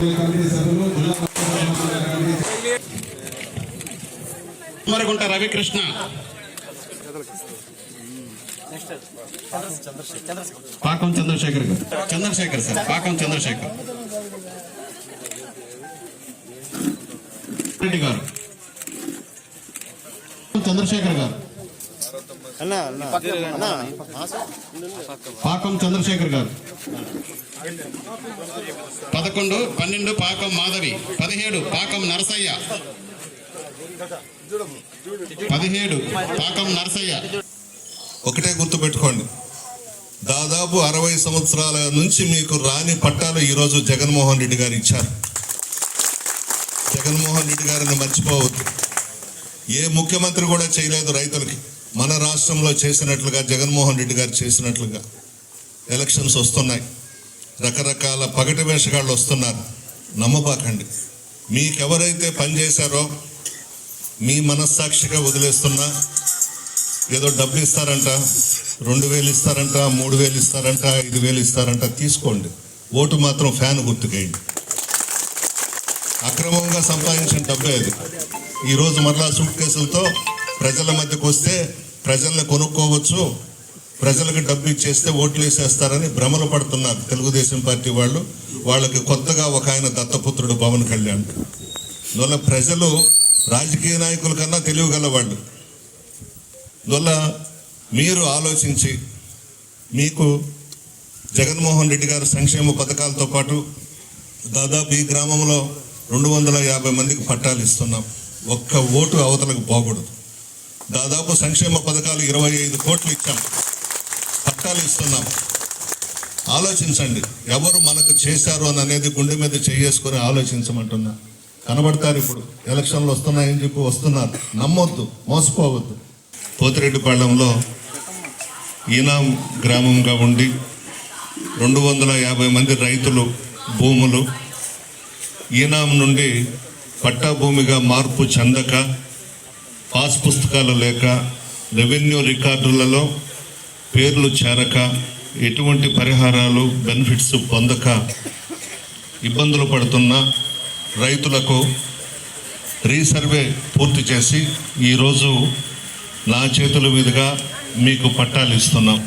జిల్లా కమిటీ రవికృష్ణ. పాకం చంద్రశేఖర్ గారు. చంద్రశేఖర్ సార్ పాకం చంద్రశేఖర్. రెడ్డి గారు. చంద్రశేఖర్ గారు. పాకం చంద్రశేఖర్ గారు. పదకొండు పన్నెండు పాకం మాధవి. పదిహేడు పాకం నరసయ్య. పదిహేడు పాకం నరసయ్య. ఒకటే గుర్తుపెట్టుకోండి దాదాపు అరవై సంవత్సరాల నుంచి మీకు రాని పట్టాలు ఈరోజు జగన్మోహన్ రెడ్డి గారు ఇచ్చారు. జగన్మోహన్ రెడ్డి గారిని మర్చిపోవద్దు. ఏ ముఖ్యమంత్రి కూడా చేయలేదు రైతులకి. మన రాష్ట్రంలో చేసినట్లుగా జగన్మోహన్ రెడ్డి గారు చేసినట్లుగా ఎలక్షన్స్ వస్తున్నాయి. రకరకాల పగటి వేషగాళ్ళు వస్తున్నారు. నమ్మబాకండి. మీకెవరైతే పనిచేశారో మీ మనస్సాక్షిగా వదిలేస్తున్నా ఏదో డబ్బులు ఇస్తారంట రెండు వేలు ఇస్తారంట మూడు వేలు ఇస్తారంట ఐదు వేలు ఇస్తారంట తీసుకోండి. ఓటు మాత్రం ఫ్యాన్ గుర్తుకేయండి. అక్రమంగా సంపాదించిన డబ్బే అది. ఈరోజు మరలా సూట్ కేసులతో ప్రజల మధ్యకు వస్తే ప్రజల్ని కొనుక్కోవచ్చు ప్రజలకు డబ్బు ఇచ్చేస్తే ఓట్లు వేసేస్తారని భ్రమలు పడుతున్నారు తెలుగుదేశం పార్టీ వాళ్ళు. వాళ్ళకి కొత్తగా ఒక ఆయన దత్తపుత్రుడు పవన్ కళ్యాణ్. అందువల్ల ప్రజలు రాజకీయ నాయకుల కన్నా తెలియగలవాళ్ళు అందువల్ల మీరు ఆలోచించి మీకు జగన్మోహన్ రెడ్డి గారు సంక్షేమ పథకాలతో పాటు దాదాపు ఈ గ్రామంలో రెండు వందల యాభై మందికి పట్టాలు ఇస్తున్నాం. ఒక్క ఓటు అవతలకు పోకూడదు. దాదాపు సంక్షేమ పథకాలు ఇరవై ఐదు కోట్లు ఇచ్చాం. పట్టాలు ఇస్తున్నాం. ఆలోచించండి. ఎవరు మనకు చేశారు అని అనేది గుండె మీద చేసుకొని ఆలోచించమంటున్నా. కనబడతారు ఇప్పుడు. ఎలక్షన్లు వస్తున్నాయని చెప్పి వస్తున్నారు. నమ్మొద్దు. మోసపోవద్దు. పోతిరెడ్డిపాళెంలో ఈనాం గ్రామంగా ఉండి రెండు వందల యాభై మంది రైతులు భూములు ఈనాం నుండి పట్టా భూమిగా మార్పు చెందక పాస్ పుస్తకాలు లేక రెవెన్యూ రికార్డులలో పేర్లు చేరక ఎటువంటి పరిహారాలు బెనిఫిట్స్ పొందక ఇబ్బందులు పడుతున్న రైతులకు రీసర్వే పూర్తి చేసి ఈరోజు నా చేతుల మీదుగా మీకు పట్టాలు ఇస్తున్నాం.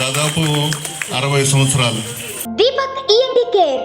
దాదాపు అరవై సంవత్సరాలు. దీపక్ కేర్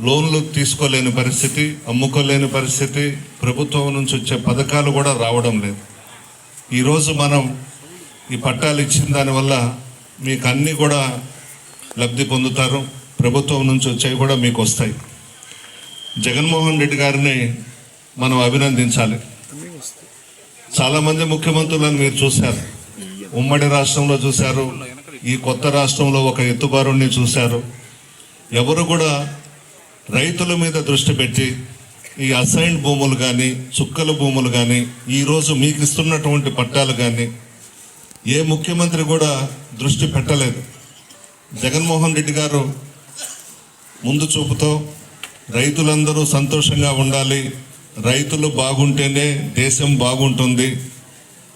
లోన్లు తీసుకోలేని పరిస్థితి అమ్ముకోలేని పరిస్థితి ప్రభుత్వం నుంచి వచ్చే పథకాలు కూడా రావడం లేదు. ఈరోజు మనం ఈ పట్టాలు ఇచ్చిన దానివల్ల మీకు అన్నీ కూడా లబ్ధి పొందుతారు. ప్రభుత్వం నుంచి వచ్చేవి కూడా మీకు వస్తాయి. జగన్మోహన్ రెడ్డి గారిని మనం అభినందించాలి. చాలామంది ముఖ్యమంత్రులను మీరు చూశారు. ఉమ్మడి రాష్ట్రంలో చూశారు. ఈ కొత్త రాష్ట్రంలో ఒక ఎత్తుబారుణ్ణి చూశారు. ఎవరు కూడా రైతుల మీద దృష్టి పెట్టి ఈ అసైన్ భూములు కానీ చుక్కల భూములు కానీ ఈరోజు మీకు ఇస్తున్నటువంటి పట్టాలు కానీ ఏ ముఖ్యమంత్రి కూడా దృష్టి పెట్టలేదు. జగన్మోహన్ రెడ్డి గారు ముందు చూపుతో రైతులందరూ సంతోషంగా ఉండాలి రైతులు బాగుంటేనే దేశం బాగుంటుంది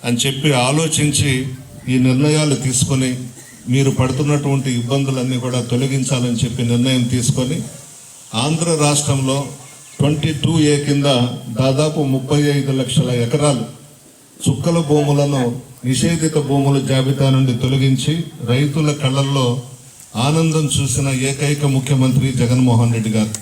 అని చెప్పి ఆలోచించి ఈ నిర్ణయాలు తీసుకొని మీరు పడుతున్నటువంటి ఇబ్బందులన్నీ కూడా తొలగించాలని చెప్పి నిర్ణయం తీసుకొని ఆంధ్ర రాష్ట్రంలో ట్వంటీ టూ ఏ కింద దాదాపు ముప్పై ఐదు లక్షల ఎకరాలు చుక్కల భూములను నిషేధిత భూముల జాబితా నుండి తొలగించి రైతుల కళ్ళల్లో ఆనందం చూసిన ఏకైక ముఖ్యమంత్రి జగన్మోహన్ రెడ్డి గారు.